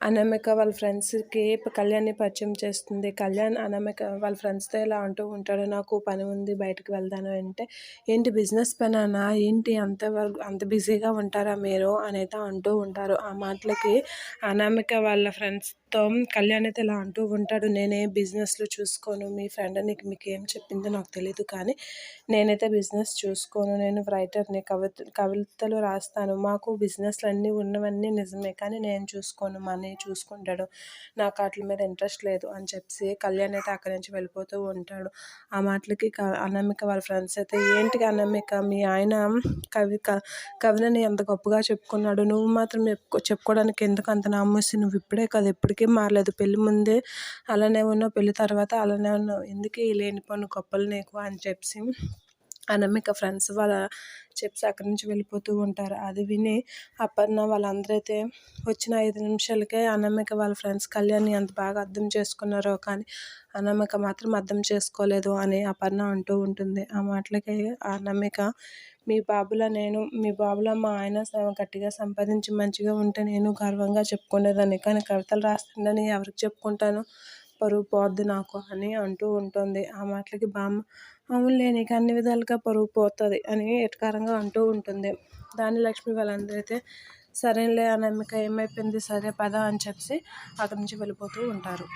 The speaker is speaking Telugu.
అనామిక వాళ్ళ ఫ్రెండ్స్కి కళ్యాణ్ని పరిచయం చేస్తుంది. కళ్యాణ్ అనామిక వాళ్ళ ఫ్రెండ్స్తో ఇలా అంటూ ఉంటాడు నాకు పని ఉంది బయటకు వెళ్దాను అంటే ఏంటి బిజినెస్ పనేనా ఏంటి అంత అంత బిజీగా ఉంటారా మీరు? అనేది అంటూ ఉంటారు. ఆ మాటలకి అనామిక వాళ్ళ ఫ్రెండ్స్ మొత్తం కళ్యాణ్ అయితే ఇలా అంటూ ఉంటాడు నేనే బిజినెస్లు చూసుకోను మీ ఫ్రెండ్ నీకు మీకు ఏం చెప్పిందో నాకు తెలియదు కానీ నేనైతే బిజినెస్ చూసుకోను నేను రైటర్ని కవిత కవితలు రాస్తాను మాకు బిజినెస్లు అన్నీ ఉన్నవన్నీ నిజమే కానీ నేను చూసుకోను మనీ చూసుకుంటాడు నాకు వాటి మీద ఇంట్రెస్ట్ లేదు అని చెప్పి కళ్యాణ్ అయితే అక్కడి నుంచి వెళ్ళిపోతూ ఉంటాడు. ఆ మాటలకి క అనామిక వాళ్ళ ఫ్రెండ్స్ అయితే ఏంటి అనామిక మీ ఆయన కవి క కవిని ఎంత గొప్పగా చెప్పుకున్నాడు నువ్వు మాత్రం చెప్పుకోవడానికి ఎందుకు అంత నామోసి నువ్వు ఇప్పుడే కదా ఇప్పటికీ మారలేదు. పెళ్ళి ముందే అలానే ఉన్నావు పెళ్ళి తర్వాత అలానే ఉన్నావు. ఎందుకు ఈ లేనిపోని గొప్పలు నీకు అని చెప్పి అనామిక ఫ్రెండ్స్ వాళ్ళ చెప్పి అక్కడి నుంచి వెళ్ళిపోతూ ఉంటారు. అది విని అపర్ణ వాళ్ళందరూ అయితే వచ్చిన ఐదు నిమిషాలకే అనామిక వాళ్ళ ఫ్రెండ్స్ కళ్యాణ్ని ఎంత బాగా అర్థం చేసుకున్నారో కానీ అనామిక మాత్రం అర్థం చేసుకోలేదు అని అపర్ణ అంటూ ఉంటుంది. ఆ మాటలకి అనామిక మీ బాబులా నేను మీ బాబులా మా ఆయన గట్టిగా సంపాదించి మంచిగా ఉంటే నేను గర్వంగా చెప్పుకునేదాన్ని. కానీ కవితలు రాస్తుండని ఎవరికి చెప్పుకుంటాను? పరువు పోద్ది నాకు అని అంటూ ఉంటుంది. ఆ మాటలకి బామ్మ అవునులే నీకు అన్ని విధాలుగా పరువు పోతుంది అని ఎటకారంగా అంటూ ఉంటుంది. దాని లక్ష్మి వాళ్ళందరూ అయితే సరేలే అనామిక ఏమైపోయింది సరే పద అని చెప్పి అక్కడి నుంచి వెళ్ళిపోతూ ఉంటారు.